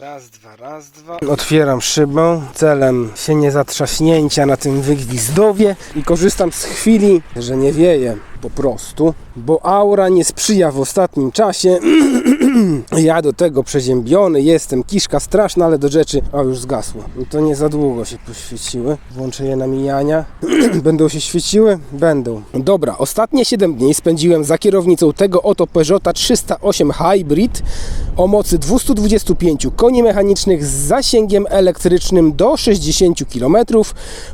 Raz, dwa, raz, dwa. Otwieram szybę celem się nie zatrzaśnięcia na tym wygwizdowie i korzystam z chwili, że nie wieje po prostu, bo aura nie sprzyja w ostatnim czasie. ja do tego przeziębiony jestem, kiszka straszna, ale do rzeczy... O, już zgasło. I to nie za długo się poświeciły. Włączę je na mijania. Będą się świeciły? Będą. Dobra, ostatnie 7 dni spędziłem za kierownicą tego oto Peugeota 308 Hybrid o mocy 225 koni mechanicznych z zasięgiem elektrycznym do 60 km.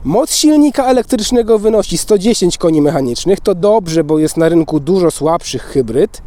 Moc silnika elektrycznego wynosi 110 koni mechanicznych. To dobrze, bo jest na rynku dużo słabszych hybryd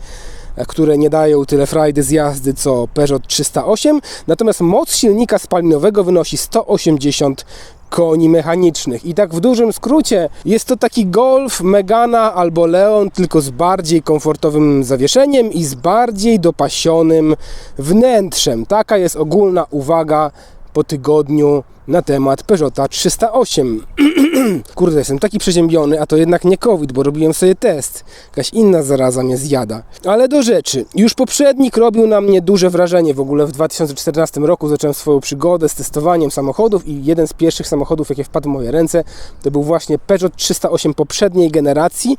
które nie dają tyle frajdy z jazdy co Peugeot 308, natomiast moc silnika spalinowego wynosi 180 koni mechanicznych. I tak w dużym skrócie jest to taki Golf, Megana albo Leon, tylko z bardziej komfortowym zawieszeniem i z bardziej dopasionym wnętrzem. Taka jest ogólna uwaga po tygodniu na temat Peugeota 308. Kurde, jestem taki przeziębiony, a to jednak nie COVID, bo robiłem sobie test. Jakaś inna zaraza mnie zjada. Ale do rzeczy. Już poprzednik robił na mnie duże wrażenie. W ogóle w 2014 roku zacząłem swoją przygodę z testowaniem samochodów i jeden z pierwszych samochodów, jakie wpadł w moje ręce, to był właśnie Peugeot 308 poprzedniej generacji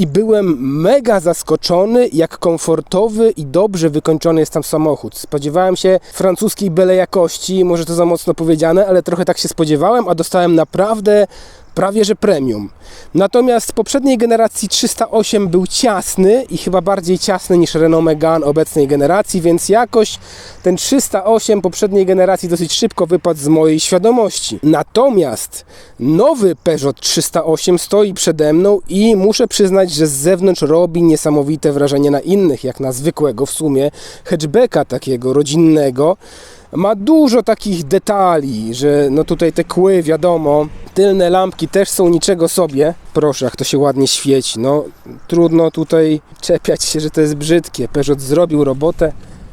i byłem mega zaskoczony, jak komfortowy i dobrze wykończony jest tam samochód. Spodziewałem się francuskiej bele jakości, może to za mocno powiedziane, ale trochę tak się spodziewałem, a dostałem naprawdę prawie że premium. Natomiast z poprzedniej generacji 308 był ciasny i chyba bardziej ciasny niż Renault Megane obecnej generacji, więc jakoś ten 308 poprzedniej generacji dosyć szybko wypadł z mojej świadomości. Natomiast nowy Peugeot 308 stoi przede mną i muszę przyznać, że z zewnątrz robi niesamowite wrażenie na innych, jak na zwykłego w sumie hatchbacka takiego rodzinnego ma dużo takich detali, że no tutaj te kły, wiadomo, tylne lampki też są niczego sobie. Proszę, jak to się ładnie świeci. No trudno tutaj czepiać się, że to jest brzydkie. Peugeot zrobił robotę.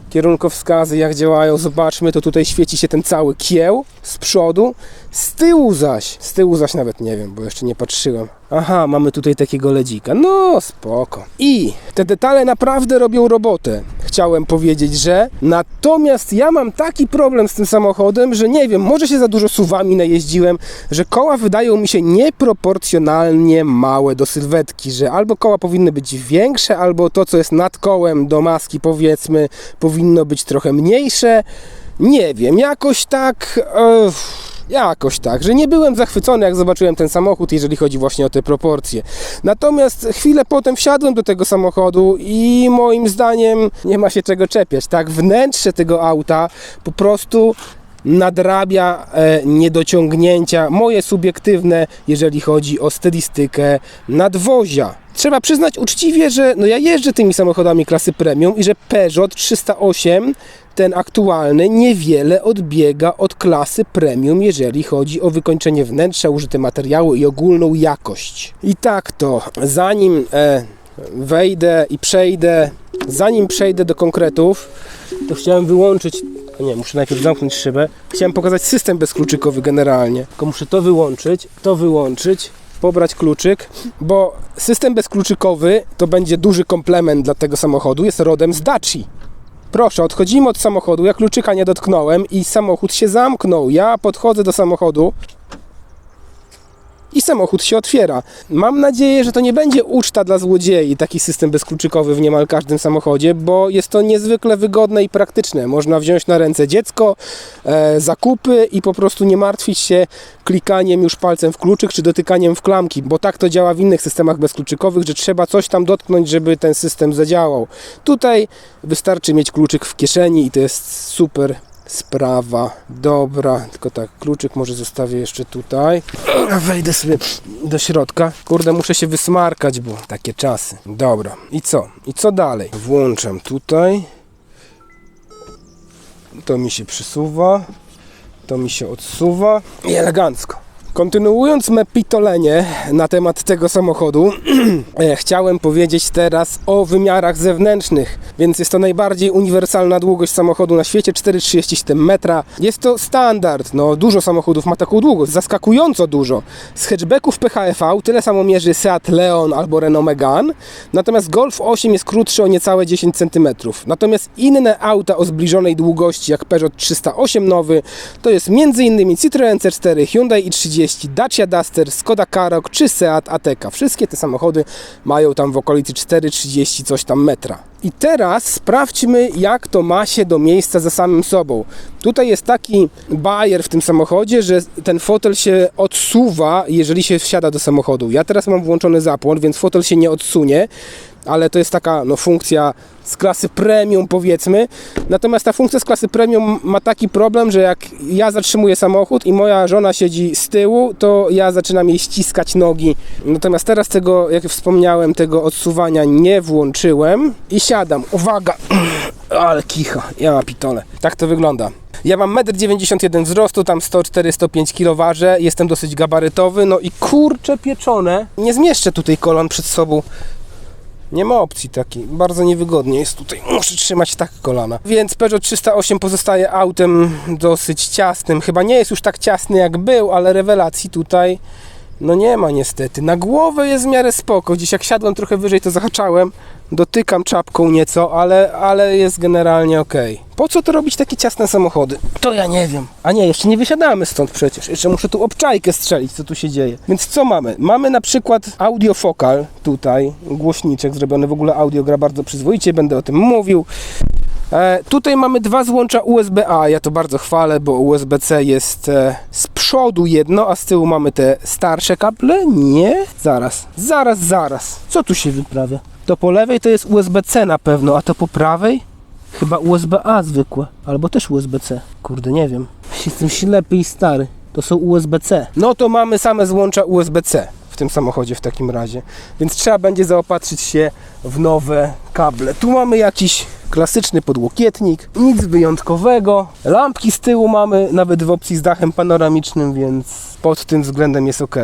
Kierunkowskazy jak działają, zobaczmy, to tutaj świeci się ten cały kieł z przodu, z tyłu zaś, z tyłu zaś nawet nie wiem, bo jeszcze nie patrzyłem. Aha, mamy tutaj takiego ledzika, no spoko. I te detale naprawdę robią robotę, chciałem powiedzieć, że natomiast ja mam taki problem z tym samochodem, że nie wiem, może się za dużo suwami najeździłem, że koła wydają mi się nieproporcjonalnie małe do sylwetki, że albo koła powinny być większe, albo to, co jest nad kołem do maski, powiedzmy, powinno być trochę mniejsze. Nie wiem, jakoś tak. e, Jakoś tak, że nie byłem zachwycony, jak zobaczyłem ten samochód, jeżeli chodzi właśnie o te proporcje. Natomiast chwilę potem wsiadłem do tego samochodu i moim zdaniem nie ma się czego czepiać. Tak, wnętrze tego auta po prostu nadrabia e, niedociągnięcia moje subiektywne, jeżeli chodzi o stylistykę nadwozia. Trzeba przyznać uczciwie, że no ja jeżdżę tymi samochodami klasy premium i że Peugeot 308, ten aktualny, niewiele odbiega od klasy premium, jeżeli chodzi o wykończenie wnętrza, użyte materiały i ogólną jakość. I tak to, zanim e, wejdę i przejdę, zanim przejdę do konkretów, to chciałem wyłączyć. O Nie, muszę najpierw zamknąć szybę. Chciałem pokazać system bezkluczykowy generalnie. Tylko muszę to wyłączyć, to wyłączyć, pobrać kluczyk, bo system bezkluczykowy to będzie duży komplement dla tego samochodu. Jest rodem z Daci. Proszę, odchodzimy od samochodu. Ja kluczyka nie dotknąłem i samochód się zamknął. Ja podchodzę do samochodu i samochód się otwiera. Mam nadzieję, że to nie będzie uczta dla złodziei, taki system bezkluczykowy w niemal każdym samochodzie, bo jest to niezwykle wygodne i praktyczne. Można wziąć na ręce dziecko, e, zakupy i po prostu nie martwić się klikaniem już palcem w kluczyk czy dotykaniem w klamki, bo tak to działa w innych systemach bezkluczykowych, że trzeba coś tam dotknąć, żeby ten system zadziałał. Tutaj wystarczy mieć kluczyk w kieszeni i to jest super sprawa. Dobra, tylko tak, kluczyk może zostawię jeszcze tutaj. Wejdę sobie do środka. Kurde, muszę się wysmarkać, bo takie czasy. Dobra, i co? I co dalej? Włączam tutaj. To mi się przysuwa. To mi się odsuwa. I elegancko. Kontynuując me pitolenie na temat tego samochodu, e, chciałem powiedzieć teraz o wymiarach zewnętrznych. Więc jest to najbardziej uniwersalna długość samochodu na świecie 4,37 metra. Jest to standard. No, dużo samochodów ma taką długość, zaskakująco dużo. Z hatchbacków PHEV tyle samo mierzy Seat Leon albo Renault Megane, natomiast Golf 8 jest krótszy o niecałe 10 cm. Natomiast inne auta o zbliżonej długości, jak Peugeot 308 nowy, to jest m.in. Citroen C4, Hyundai i30, Dacia Duster, Skoda Karoq czy Seat Ateca. Wszystkie te samochody mają tam w okolicy 4,30 coś tam metra. I teraz sprawdźmy, jak to ma się do miejsca za samym sobą. Tutaj jest taki bajer w tym samochodzie, że ten fotel się odsuwa, jeżeli się wsiada do samochodu. Ja teraz mam włączony zapłon, więc fotel się nie odsunie, ale to jest taka no, funkcja z klasy premium powiedzmy. Natomiast ta funkcja z klasy premium ma taki problem, że jak ja zatrzymuję samochód i moja żona siedzi z tyłu, to ja zaczynam jej ściskać nogi. Natomiast teraz tego, jak wspomniałem, tego odsuwania nie włączyłem i siadam. Uwaga! Ale kicha, ja pitole. Tak to wygląda. Ja mam 1,91 m wzrostu, tam 104-105 kg jestem dosyć gabarytowy, no i kurcze pieczone. Nie zmieszczę tutaj kolan przed sobą. Nie ma opcji takiej. Bardzo niewygodnie jest tutaj. Muszę trzymać tak kolana. Więc Peugeot 308 pozostaje autem dosyć ciasnym. Chyba nie jest już tak ciasny jak był, ale rewelacji tutaj no nie ma niestety. Na głowę jest w miarę spoko. Gdzieś jak siadłem trochę wyżej to zahaczałem. Dotykam czapką nieco, ale, ale jest generalnie ok. Po co to robić takie ciasne samochody? To ja nie wiem. A nie, jeszcze nie wysiadamy stąd przecież. Jeszcze muszę tu obczajkę strzelić, co tu się dzieje. Więc co mamy? Mamy na przykład audiofokal tutaj, głośniczek zrobiony. W ogóle audio gra bardzo przyzwoicie, będę o tym mówił. E, tutaj mamy dwa złącza USB-A, ja to bardzo chwalę, bo USB-C jest e, z przodu jedno, a z tyłu mamy te starsze kable. Nie? Zaraz, zaraz, zaraz. Co tu się wyprawia? To po lewej to jest USB-C na pewno, a to po prawej? Chyba USB-A zwykłe, albo też USB-C. Kurde, nie wiem. Jestem ślepy i stary. To są USB-C. No to mamy same złącza USB-C tym samochodzie w takim razie. Więc trzeba będzie zaopatrzyć się w nowe kable. Tu mamy jakiś klasyczny podłokietnik, nic wyjątkowego. Lampki z tyłu mamy nawet w opcji z dachem panoramicznym, więc pod tym względem jest ok.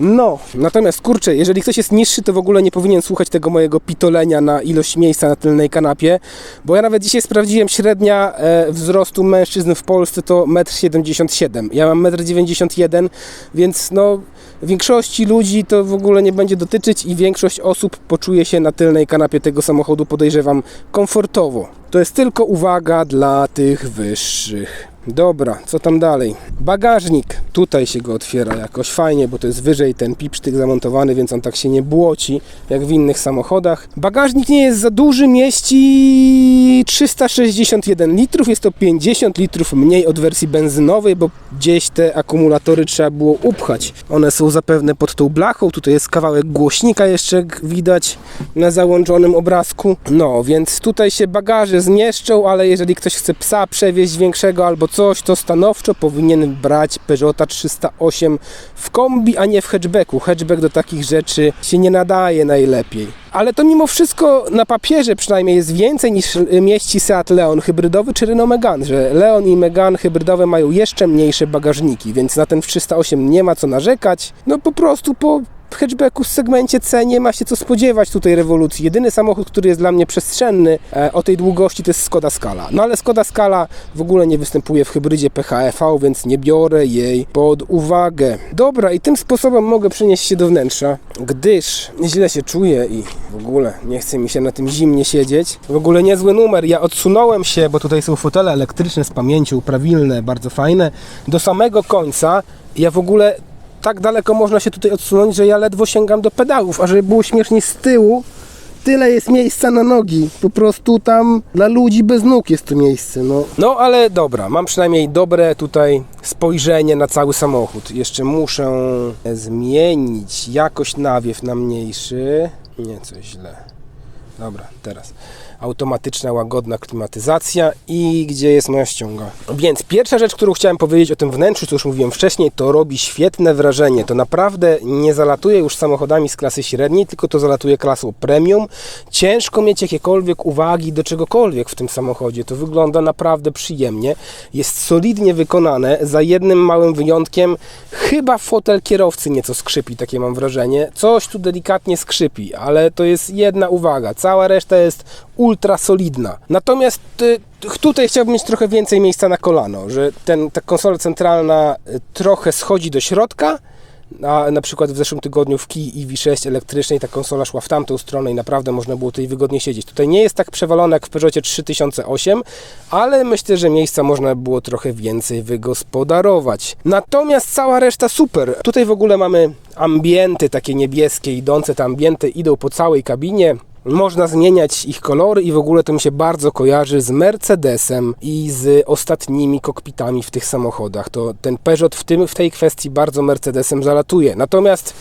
No, natomiast kurczę, jeżeli ktoś jest niższy, to w ogóle nie powinien słuchać tego mojego pitolenia na ilość miejsca na tylnej kanapie, bo ja nawet dzisiaj sprawdziłem średnia e, wzrostu mężczyzn w Polsce to 1,77 m. Ja mam 1,91 m, więc no większości ludzi to w ogóle nie będzie dotyczyć i większość osób poczuje się na tylnej kanapie tego samochodu, podejrzewam, komfortowo. To jest tylko uwaga dla tych wyższych. Dobra, co tam dalej? Bagażnik. Tutaj się go otwiera jakoś fajnie, bo to jest wyżej ten pipsztyk zamontowany, więc on tak się nie błoci jak w innych samochodach. Bagażnik nie jest za duży, mieści 361 litrów. Jest to 50 litrów mniej od wersji benzynowej, bo gdzieś te akumulatory trzeba było upchać. One są zapewne pod tą blachą. Tutaj jest kawałek głośnika jeszcze widać na załączonym obrazku. No, więc tutaj się bagaże zmieszczą, ale jeżeli ktoś chce psa przewieźć większego albo coś, to stanowczo powinien brać Peugeota 308 w kombi, a nie w hatchbacku. Hatchback do takich rzeczy się nie nadaje najlepiej. Ale to mimo wszystko na papierze przynajmniej jest więcej niż mieści Seat Leon hybrydowy czy Renault Megane, że Leon i Megane hybrydowe mają jeszcze mniejsze bagażniki, więc na ten w 308 nie ma co narzekać. No po prostu po hatchbacku w segmencie C nie ma się co spodziewać tutaj rewolucji. Jedyny samochód, który jest dla mnie przestrzenny e, o tej długości to jest Skoda Scala. No ale Skoda Scala w ogóle nie występuje w hybrydzie PHEV, więc nie biorę jej pod uwagę. Dobra, i tym sposobem mogę przenieść się do wnętrza, gdyż źle się czuję i w ogóle nie chce mi się na tym zimnie siedzieć. W ogóle niezły numer. Ja odsunąłem się, bo tutaj są fotele elektryczne z pamięcią, prawilne, bardzo fajne, do samego końca. Ja w ogóle tak daleko można się tutaj odsunąć, że ja ledwo sięgam do pedałów, a żeby było śmiesznie z tyłu, tyle jest miejsca na nogi. Po prostu tam dla ludzi bez nóg jest to miejsce. No, no ale dobra, mam przynajmniej dobre tutaj spojrzenie na cały samochód. Jeszcze muszę zmienić jakość nawiew na mniejszy. Nie, coś źle. Dobra, teraz. Automatyczna, łagodna klimatyzacja i gdzie jest moja ściąga. Więc pierwsza rzecz, którą chciałem powiedzieć o tym wnętrzu, co już mówiłem wcześniej, to robi świetne wrażenie. To naprawdę nie zalatuje już samochodami z klasy średniej, tylko to zalatuje klasą premium. Ciężko mieć jakiekolwiek uwagi do czegokolwiek w tym samochodzie. To wygląda naprawdę przyjemnie. Jest solidnie wykonane, za jednym małym wyjątkiem. Chyba fotel kierowcy nieco skrzypi, takie mam wrażenie. Coś tu delikatnie skrzypi, ale to jest jedna uwaga. Cała reszta jest ultra solidna. Natomiast y, tutaj chciałbym mieć trochę więcej miejsca na kolano, że ten, ta konsola centralna y, trochę schodzi do środka, a na przykład w zeszłym tygodniu w Key EV6 elektrycznej ta konsola szła w tamtą stronę i naprawdę można było tutaj wygodnie siedzieć. Tutaj nie jest tak przewalone jak w Peugeotie 3008, ale myślę, że miejsca można było trochę więcej wygospodarować. Natomiast cała reszta super. Tutaj w ogóle mamy ambienty takie niebieskie idące, te ambienty idą po całej kabinie. Można zmieniać ich kolory i w ogóle to mi się bardzo kojarzy z Mercedesem i z ostatnimi kokpitami w tych samochodach. To ten Peugeot w, tym, w tej kwestii bardzo Mercedesem zalatuje. Natomiast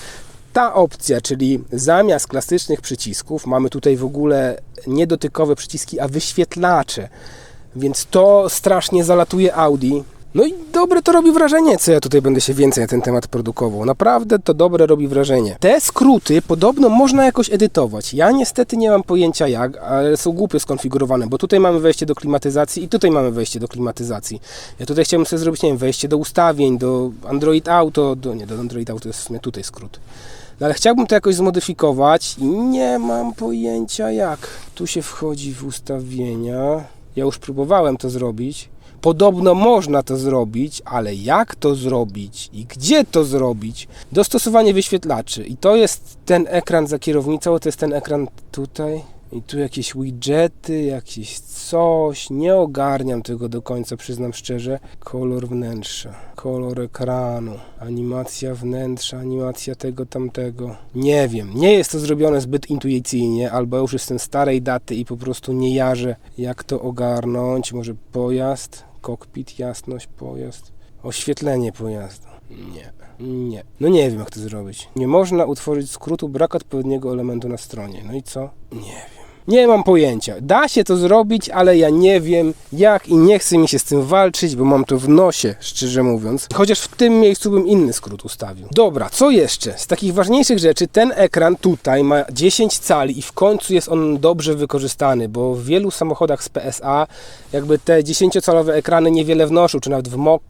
ta opcja, czyli zamiast klasycznych przycisków, mamy tutaj w ogóle niedotykowe przyciski, a wyświetlacze. Więc to strasznie zalatuje Audi. No i dobre to robi wrażenie, co ja tutaj będę się więcej na ten temat produkował. Naprawdę to dobre robi wrażenie. Te skróty podobno można jakoś edytować. Ja niestety nie mam pojęcia jak, ale są głupio skonfigurowane, bo tutaj mamy wejście do klimatyzacji i tutaj mamy wejście do klimatyzacji. Ja tutaj chciałbym sobie zrobić, nie wiem, wejście do ustawień, do Android Auto, do, nie, do Android Auto jest w sumie tutaj skrót. No ale chciałbym to jakoś zmodyfikować i nie mam pojęcia jak. Tu się wchodzi w ustawienia. Ja już próbowałem to zrobić. Podobno można to zrobić, ale jak to zrobić i gdzie to zrobić? Dostosowanie wyświetlaczy. I to jest ten ekran za kierownicą, to jest ten ekran tutaj. I tu jakieś widgety, jakieś coś. Nie ogarniam tego do końca, przyznam szczerze. Kolor wnętrza, kolor ekranu, animacja wnętrza, animacja tego, tamtego. Nie wiem. Nie jest to zrobione zbyt intuicyjnie, albo już jestem starej daty i po prostu nie jarzę, jak to ogarnąć. Może pojazd, kokpit, jasność, pojazd, oświetlenie pojazdu. Nie. Nie. No nie wiem, jak to zrobić. Nie można utworzyć skrótu brak odpowiedniego elementu na stronie. No i co? Nie wiem. Nie mam pojęcia. Da się to zrobić, ale ja nie wiem jak i nie chce mi się z tym walczyć, bo mam to w nosie, szczerze mówiąc. Chociaż w tym miejscu bym inny skrót ustawił. Dobra, co jeszcze? Z takich ważniejszych rzeczy, ten ekran tutaj ma 10 cali i w końcu jest on dobrze wykorzystany, bo w wielu samochodach z PSA jakby te 10-calowe ekrany niewiele wnoszą, czy nawet w MOC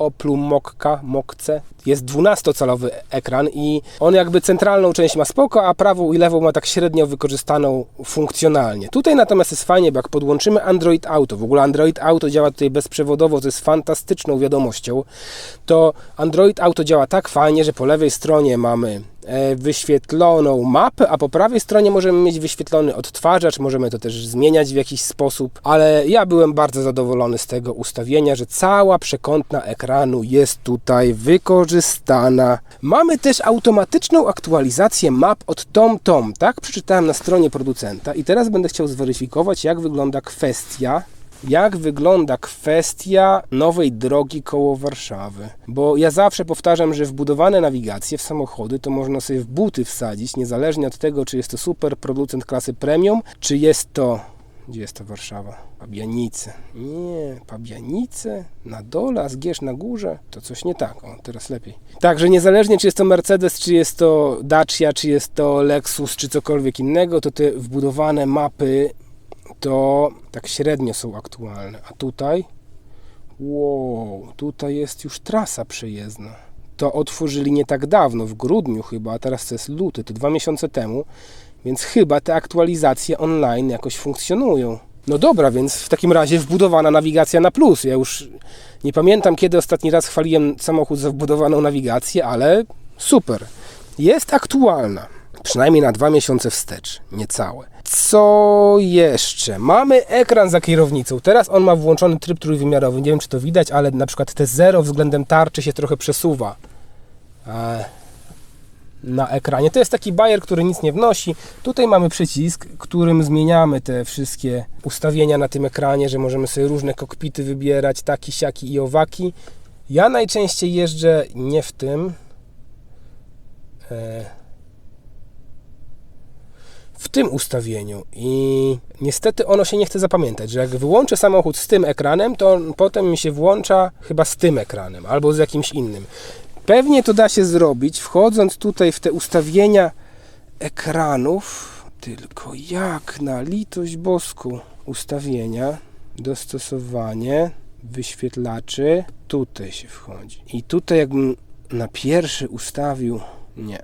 Oplu Mokka, Mokce jest 12-calowy ekran i on jakby centralną część ma spoko, a prawą i lewą ma tak średnio wykorzystaną funkcjonalnie. Tutaj natomiast jest fajnie, bo jak podłączymy Android Auto, w ogóle Android Auto działa tutaj bezprzewodowo, co jest fantastyczną wiadomością, to Android Auto działa tak fajnie, że po lewej stronie mamy wyświetloną mapę, a po prawej stronie możemy mieć wyświetlony odtwarzacz, możemy to też zmieniać w jakiś sposób, ale ja byłem bardzo zadowolony z tego ustawienia, że cała przekątna ekranu jest tutaj wykorzystana. Mamy też automatyczną aktualizację map od TomTom, tak? Przeczytałem na stronie producenta i teraz będę chciał zweryfikować, jak wygląda kwestia jak wygląda kwestia nowej drogi koło Warszawy. Bo ja zawsze powtarzam, że wbudowane nawigacje w samochody to można sobie w buty wsadzić, niezależnie od tego, czy jest to super producent klasy premium, czy jest to. Gdzie jest to Warszawa? Pabianice. Nie, Pabianice? Na dole, a Zgierz na górze? To coś nie tak. O, teraz lepiej. Także niezależnie, czy jest to Mercedes, czy jest to Dacia, czy jest to Lexus, czy cokolwiek innego, to te wbudowane mapy to tak średnio są aktualne. A tutaj, wow, tutaj jest już trasa przejezdna. To otworzyli nie tak dawno, w grudniu chyba, a teraz to jest luty, to dwa miesiące temu, więc chyba te aktualizacje online jakoś funkcjonują. No dobra, więc w takim razie wbudowana nawigacja na plus. Ja już nie pamiętam, kiedy ostatni raz chwaliłem samochód za wbudowaną nawigację, ale super. Jest aktualna. Przynajmniej na dwa miesiące wstecz, niecałe. Co jeszcze? Mamy ekran za kierownicą. Teraz on ma włączony tryb trójwymiarowy. Nie wiem, czy to widać, ale na przykład te zero względem tarczy się trochę przesuwa e, na ekranie. To jest taki bajer, który nic nie wnosi. Tutaj mamy przycisk, którym zmieniamy te wszystkie ustawienia na tym ekranie, że możemy sobie różne kokpity wybierać, taki, siaki i owaki. Ja najczęściej jeżdżę nie w tym. E, w tym ustawieniu i niestety ono się nie chce zapamiętać, że jak wyłączę samochód z tym ekranem, to potem mi się włącza chyba z tym ekranem albo z jakimś innym. Pewnie to da się zrobić, wchodząc tutaj w te ustawienia ekranów, tylko jak na litość bosku. Ustawienia, dostosowanie, wyświetlaczy, tutaj się wchodzi. I tutaj jakbym na pierwszy ustawił, nie,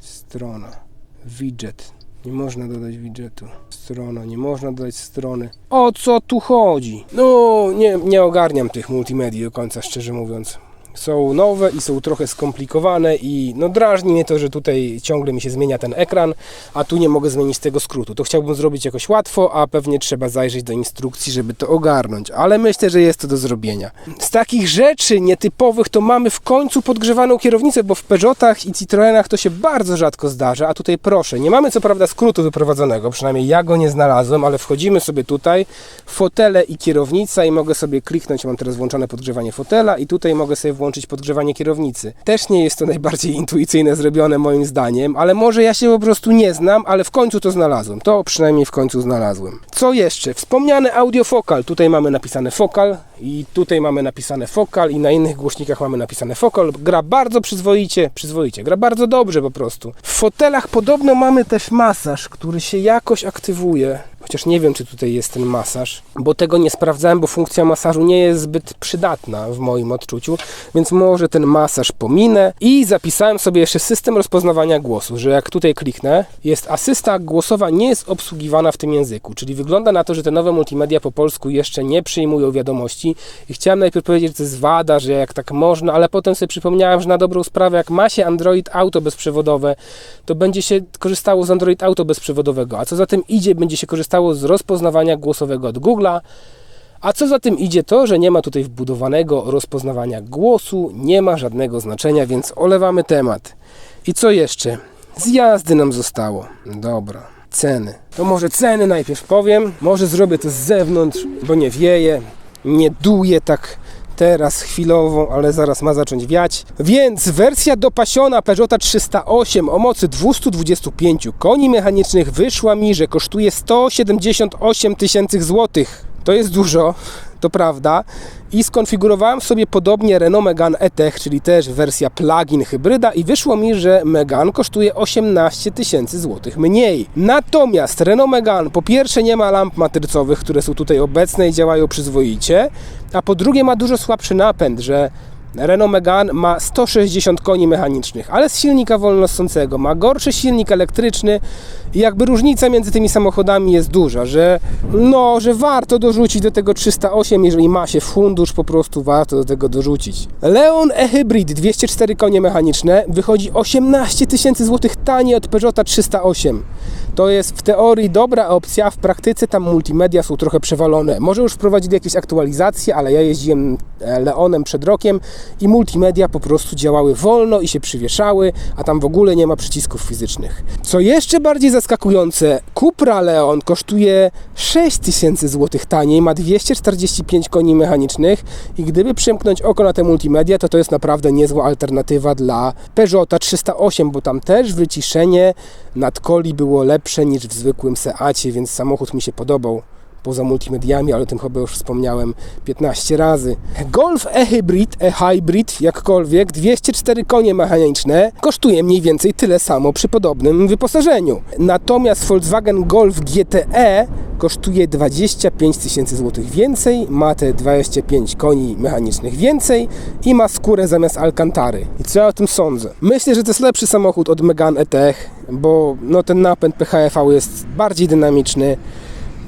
strona, widget, nie można dodać widgetu. Strona, nie można dodać strony. O co tu chodzi? No, nie, nie ogarniam tych multimedii do końca, szczerze mówiąc. Są nowe i są trochę skomplikowane i no drażni mnie to, że tutaj ciągle mi się zmienia ten ekran, a tu nie mogę zmienić tego skrótu. To chciałbym zrobić jakoś łatwo, a pewnie trzeba zajrzeć do instrukcji, żeby to ogarnąć, ale myślę, że jest to do zrobienia. Z takich rzeczy nietypowych to mamy w końcu podgrzewaną kierownicę, bo w Peugeotach i Citroenach to się bardzo rzadko zdarza, a tutaj proszę, nie mamy co prawda skrótu wyprowadzonego, przynajmniej ja go nie znalazłem, ale wchodzimy sobie tutaj, fotele i kierownica i mogę sobie kliknąć, mam teraz włączone podgrzewanie fotela i tutaj mogę sobie włączyć podgrzewanie kierownicy. Też nie jest to najbardziej intuicyjne zrobione moim zdaniem, ale może ja się po prostu nie znam, ale w końcu to znalazłem. To przynajmniej w końcu znalazłem. Co jeszcze? Wspomniany audiofokal. Tutaj mamy napisane fokal i tutaj mamy napisane fokal i na innych głośnikach mamy napisane fokal. Gra bardzo przyzwoicie, przyzwoicie. Gra bardzo dobrze po prostu. W fotelach podobno mamy też masaż, który się jakoś aktywuje. Chociaż nie wiem, czy tutaj jest ten masaż, bo tego nie sprawdzałem, bo funkcja masażu nie jest zbyt przydatna w moim odczuciu, więc może ten masaż pominę. I zapisałem sobie jeszcze system rozpoznawania głosu, że jak tutaj kliknę, jest asysta głosowa nie jest obsługiwana w tym języku, czyli wygląda na to, że te nowe multimedia po polsku jeszcze nie przyjmują wiadomości i chciałem najpierw powiedzieć, że to jest wada, że jak tak można, ale potem sobie przypomniałem, że na dobrą sprawę, jak ma się Android Auto bezprzewodowe, to będzie się korzystało z Android Auto bezprzewodowego, a co za tym idzie, będzie się korzystało z rozpoznawania głosowego od Google'a, a co za tym idzie to, że nie ma tutaj wbudowanego rozpoznawania głosu, nie ma żadnego znaczenia, więc olewamy temat. I co jeszcze? Z jazdy nam zostało. Dobra, ceny. To może ceny najpierw powiem, może zrobię to z zewnątrz, bo nie wieje, nie duje tak teraz chwilowo, ale zaraz ma zacząć wiać. Więc wersja dopasiona Peugeota 308 o mocy 225 koni mechanicznych wyszła mi, że kosztuje 178 tysięcy złotych. To jest dużo, to prawda. I skonfigurowałem sobie podobnie Renault Megane E-Tech, czyli też wersja plug-in hybryda i wyszło mi, że Megane kosztuje 18 tysięcy złotych mniej. Natomiast Renault Megane po pierwsze nie ma lamp matrycowych, które są tutaj obecne i działają przyzwoicie, a po drugie ma dużo słabszy napęd, że Renault Megane ma 160 koni mechanicznych, ale z silnika wolnossącego. Ma gorszy silnik elektryczny i jakby różnica między tymi samochodami jest duża, że no, że warto dorzucić do tego 308, jeżeli ma się fundusz, po prostu warto do tego dorzucić. Leon e-Hybrid 204 konie mechaniczne wychodzi 18 tysięcy złotych taniej od Peugeota 308. To jest w teorii dobra opcja, w praktyce tam multimedia są trochę przewalone. Może już wprowadzili jakieś aktualizacje, ale ja jeździłem Leonem przed rokiem i multimedia po prostu działały wolno i się przywieszały, a tam w ogóle nie ma przycisków fizycznych. Co jeszcze bardziej zaskakujące, Cupra Leon kosztuje 6000 zł taniej, ma 245 koni mechanicznych i gdyby przymknąć oko na te multimedia, to to jest naprawdę niezła alternatywa dla Peugeota 308, bo tam też wyciszenie nadkoli było lepsze niż w zwykłym Seacie, więc samochód mi się podobał poza multimediami, ale o tym chyba już wspomniałem 15 razy. Golf e-hybrid, e-hybrid, jakkolwiek, 204 konie mechaniczne, kosztuje mniej więcej tyle samo przy podobnym wyposażeniu. Natomiast Volkswagen Golf GTE kosztuje 25 tysięcy złotych więcej, ma te 25 koni mechanicznych więcej i ma skórę zamiast Alcantary. I co ja o tym sądzę? Myślę, że to jest lepszy samochód od Megane E-Tech, bo no, ten napęd PHEV jest bardziej dynamiczny.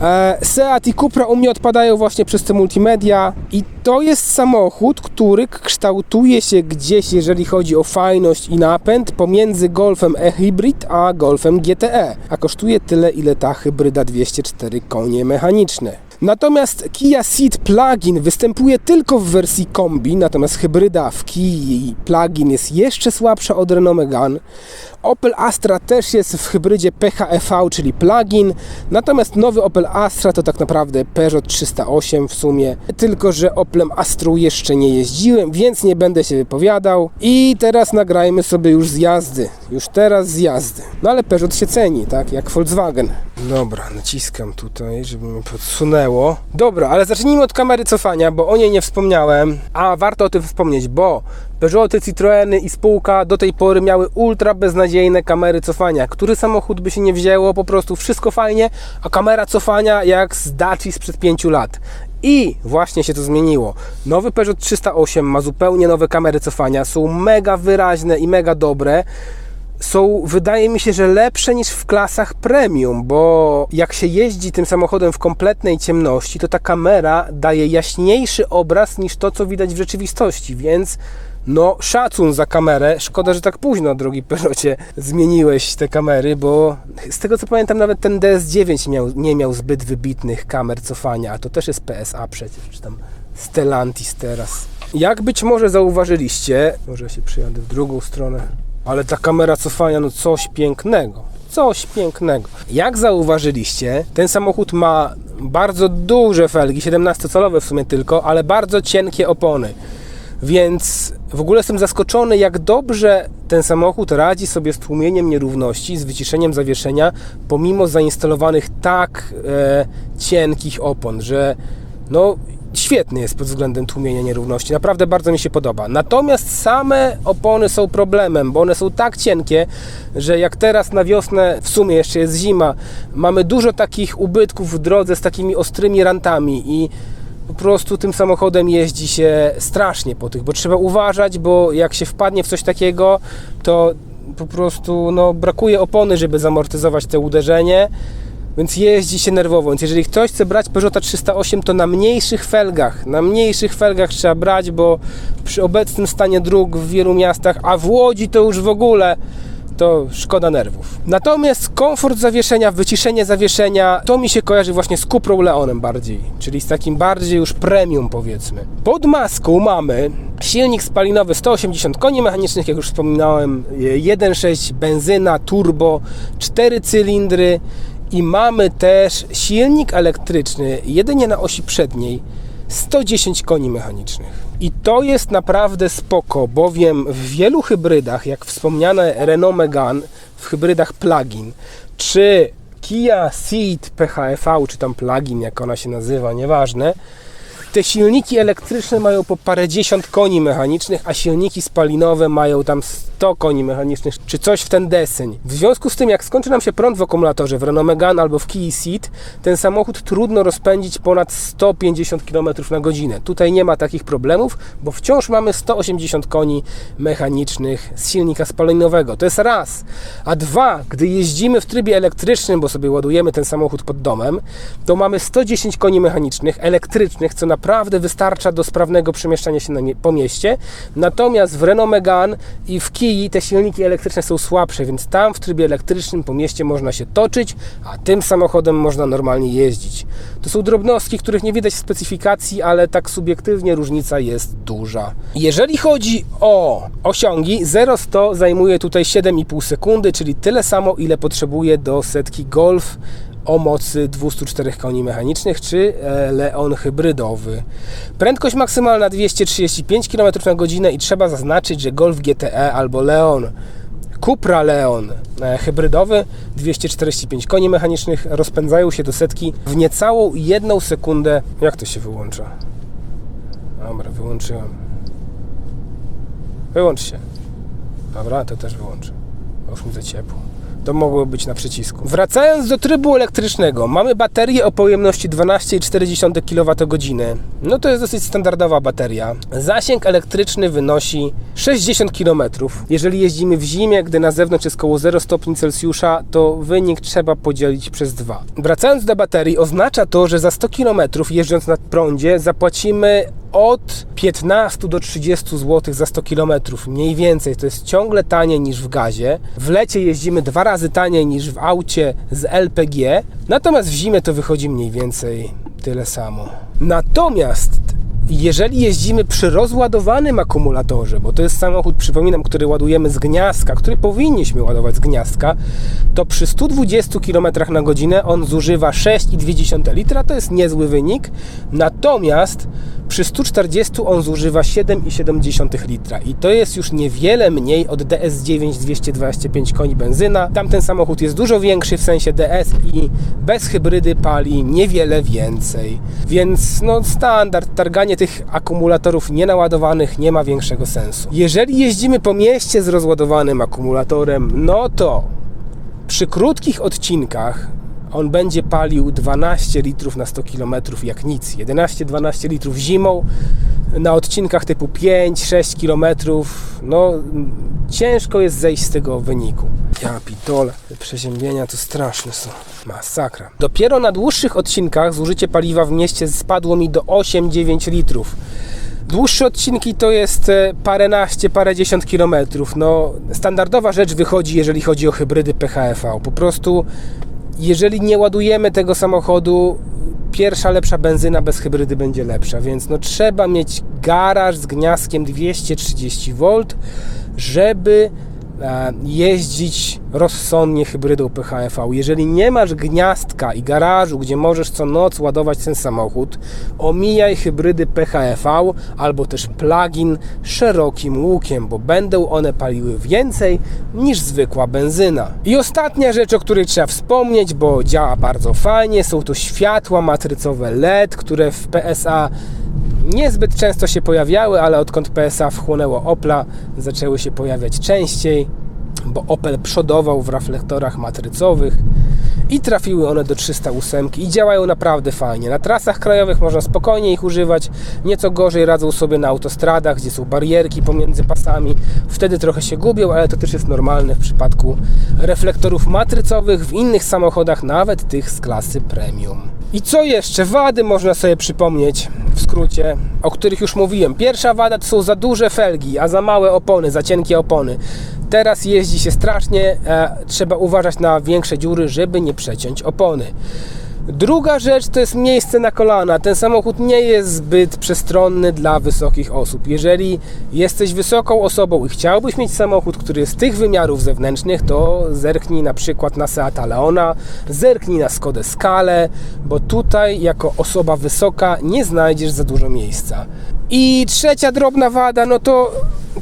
E, Seat i Cupra u mnie odpadają właśnie przez te multimedia i to jest samochód, który kształtuje się gdzieś, jeżeli chodzi o fajność i napęd, pomiędzy Golfem e-Hybrid a Golfem GTE, a kosztuje tyle, ile ta hybryda 204 konie mechaniczne. Natomiast Kia Ceed Plug-in występuje tylko w wersji kombi, natomiast hybryda w Kii Plug-in jest jeszcze słabsza od Renault Megane. Opel Astra też jest w hybrydzie PHEV, czyli plug-in, natomiast nowy Opel Astra to tak naprawdę Peugeot 308 w sumie, tylko że Oplem Astrą jeszcze nie jeździłem, więc nie będę się wypowiadał i teraz nagrajmy sobie już z jazdy, już teraz z jazdy. No ale Peugeot się ceni, tak, jak Volkswagen. Dobra, naciskam tutaj, żeby mi podsunęło. Dobra, ale zacznijmy od kamery cofania, bo o niej nie wspomniałem, a warto o tym wspomnieć, bo Peugeoty, Citroeny i spółka do tej pory miały ultra beznadziejne kamery cofania. Który samochód by się nie wzięło, po prostu wszystko fajnie, a kamera cofania jak z Daci sprzed 5 lat. I właśnie się to zmieniło. Nowy Peugeot 308 ma zupełnie nowe kamery cofania, są mega wyraźne i mega dobre są, wydaje mi się, że lepsze niż w klasach premium, bo jak się jeździ tym samochodem w kompletnej ciemności, to ta kamera daje jaśniejszy obraz niż to, co widać w rzeczywistości, więc no szacun za kamerę. Szkoda, że tak późno, drogi Peugeotie, zmieniłeś te kamery, bo z tego co pamiętam, nawet ten DS9 miał, nie miał zbyt wybitnych kamer cofania, a to też jest PSA przecież, czy tam Stellantis teraz. Jak być może zauważyliście, może się przyjadę w drugą stronę, ale ta kamera cofania, no coś pięknego. Coś pięknego. Jak zauważyliście, ten samochód ma bardzo duże felgi, 17-calowe w sumie tylko, ale bardzo cienkie opony. Więc w ogóle jestem zaskoczony, jak dobrze ten samochód radzi sobie z tłumieniem nierówności, z wyciszeniem zawieszenia, pomimo zainstalowanych tak e, cienkich opon, że no świetny jest pod względem tłumienia nierówności. Naprawdę bardzo mi się podoba. Natomiast same opony są problemem, bo one są tak cienkie, że jak teraz na wiosnę, w sumie jeszcze jest zima, mamy dużo takich ubytków w drodze z takimi ostrymi rantami i po prostu tym samochodem jeździ się strasznie po tych, bo trzeba uważać, bo jak się wpadnie w coś takiego, to po prostu no, brakuje opony, żeby zamortyzować to uderzenie więc jeździ się nerwowo. Więc jeżeli ktoś chce brać Peugeota 308, to na mniejszych felgach, na mniejszych felgach trzeba brać, bo przy obecnym stanie dróg w wielu miastach, a w Łodzi to już w ogóle to szkoda nerwów. Natomiast komfort zawieszenia, wyciszenie zawieszenia, to mi się kojarzy właśnie z Cuprą Leonem bardziej, czyli z takim bardziej już premium powiedzmy. Pod maską mamy silnik spalinowy 180 koni mechanicznych, jak już wspominałem, 1.6 benzyna, turbo, 4 cylindry, i mamy też silnik elektryczny jedynie na osi przedniej 110 koni mechanicznych. I to jest naprawdę spoko, bowiem w wielu hybrydach, jak wspomniane Renault Megane, w hybrydach plug-in, czy Kia Ceed PHEV, czy tam plug-in, jak ona się nazywa, nieważne, te silniki elektryczne mają po parędziesiąt koni mechanicznych, a silniki spalinowe mają tam 100 koni mechanicznych, czy coś w ten deseń. W związku z tym, jak skończy nam się prąd w akumulatorze w Renault Megane albo w Kia Ceed, ten samochód trudno rozpędzić ponad 150 km na godzinę. Tutaj nie ma takich problemów, bo wciąż mamy 180 koni mechanicznych z silnika spalinowego. To jest raz. A dwa, gdy jeździmy w trybie elektrycznym, bo sobie ładujemy ten samochód pod domem, to mamy 110 koni mechanicznych, elektrycznych, co naprawdę wystarcza do sprawnego przemieszczania się po mieście. Natomiast w Renault Megane i w Kii te silniki elektryczne są słabsze, więc tam w trybie elektrycznym po mieście można się toczyć, a tym samochodem można normalnie jeździć. To są drobnostki, których nie widać w specyfikacji, ale tak subiektywnie różnica jest duża. Jeżeli chodzi o osiągi, 0-100 zajmuje tutaj 7,5 sekundy, czyli tyle samo, ile potrzebuje do setki Golf o mocy 204 koni mechanicznych czy e, Leon hybrydowy. Prędkość maksymalna 235 km na godzinę i trzeba zaznaczyć, że Golf GTE albo Leon Cupra Leon e, hybrydowy 245 koni mechanicznych rozpędzają się do setki w niecałą jedną sekundę. Jak to się wyłącza? Dobra, wyłączyłem. Wyłącz się. Dobra, to też wyłączę. Już mi za ciepło to mogło być na przycisku. Wracając do trybu elektrycznego, mamy baterię o pojemności 12,4 kWh. No to jest dosyć standardowa bateria. Zasięg elektryczny wynosi 60 km. Jeżeli jeździmy w zimie, gdy na zewnątrz jest około 0 stopni Celsjusza, to wynik trzeba podzielić przez 2. Wracając do baterii, oznacza to, że za 100 km jeżdżąc na prądzie zapłacimy od 15 do 30 zł za 100 km, mniej więcej. To jest ciągle taniej niż w gazie. W lecie jeździmy dwa razy taniej niż w aucie z LPG, natomiast w zimie to wychodzi mniej więcej tyle samo. Natomiast jeżeli jeździmy przy rozładowanym akumulatorze, bo to jest samochód, przypominam, który ładujemy z gniazdka, który powinniśmy ładować z gniazdka, to przy 120 km na godzinę on zużywa 6,2 litra, to jest niezły wynik. Natomiast przy 140 on zużywa 7,7 litra i to jest już niewiele mniej od DS9 225 koni benzyna. Tamten samochód jest dużo większy w sensie DS i bez hybrydy pali niewiele więcej. Więc no standard, targanie tych akumulatorów nienaładowanych nie ma większego sensu. Jeżeli jeździmy po mieście z rozładowanym akumulatorem, no to przy krótkich odcinkach on będzie palił 12 litrów na 100 km jak nic. 11-12 litrów zimą na odcinkach typu 5-6 km. No ciężko jest zejść z tego wyniku. Ja pitole, te przeziębienia to straszne są. Masakra. Dopiero na dłuższych odcinkach zużycie paliwa w mieście spadło mi do 8-9 litrów. Dłuższe odcinki to jest e, paręnaście, parędziesiąt kilometrów. No, standardowa rzecz wychodzi, jeżeli chodzi o hybrydy PHEV. Po prostu, jeżeli nie ładujemy tego samochodu, pierwsza lepsza benzyna bez hybrydy będzie lepsza, więc no, trzeba mieć garaż z gniazdkiem 230 V, żeby jeździć rozsądnie hybrydą PHEV. Jeżeli nie masz gniazdka i garażu, gdzie możesz co noc ładować ten samochód, omijaj hybrydy PHEV albo też plug-in szerokim łukiem, bo będą one paliły więcej niż zwykła benzyna. I ostatnia rzecz, o której trzeba wspomnieć, bo działa bardzo fajnie, są to światła matrycowe LED, które w PSA niezbyt często się pojawiały, ale odkąd PSA wchłonęło Opla, zaczęły się pojawiać częściej, bo Opel przodował w reflektorach matrycowych i trafiły one do 308 i działają naprawdę fajnie. Na trasach krajowych można spokojnie ich używać, nieco gorzej radzą sobie na autostradach, gdzie są barierki pomiędzy pasami. Wtedy trochę się gubią, ale to też jest normalne w przypadku reflektorów matrycowych w innych samochodach, nawet tych z klasy premium. I co jeszcze? Wady można sobie przypomnieć w skrócie, o których już mówiłem. Pierwsza wada to są za duże felgi, a za małe opony, za cienkie opony. Teraz jeździ się strasznie, e, trzeba uważać na większe dziury, żeby nie przeciąć opony. Druga rzecz to jest miejsce na kolana. Ten samochód nie jest zbyt przestronny dla wysokich osób. Jeżeli jesteś wysoką osobą i chciałbyś mieć samochód, który jest tych wymiarów zewnętrznych, to zerknij na przykład na Seata Leona, zerknij na Skodę Scale, bo tutaj jako osoba wysoka nie znajdziesz za dużo miejsca. I trzecia drobna wada, no to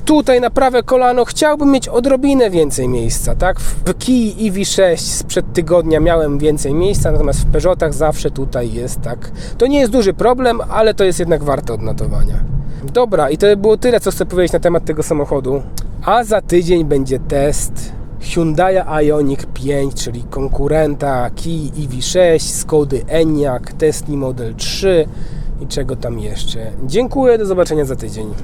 tutaj na prawe kolano chciałbym mieć odrobinę więcej miejsca, tak? W Kia EV6 sprzed tygodnia miałem więcej miejsca, natomiast w Peugeotach zawsze tutaj jest tak. To nie jest duży problem, ale to jest jednak warte odnotowania. Dobra, i to było tyle, co chcę powiedzieć na temat tego samochodu. A za tydzień będzie test Hyundai Ioniq 5, czyli konkurenta Kia EV6, Skody Enyaq, Tesla Model 3 i czego tam jeszcze. Dziękuję, do zobaczenia za tydzień.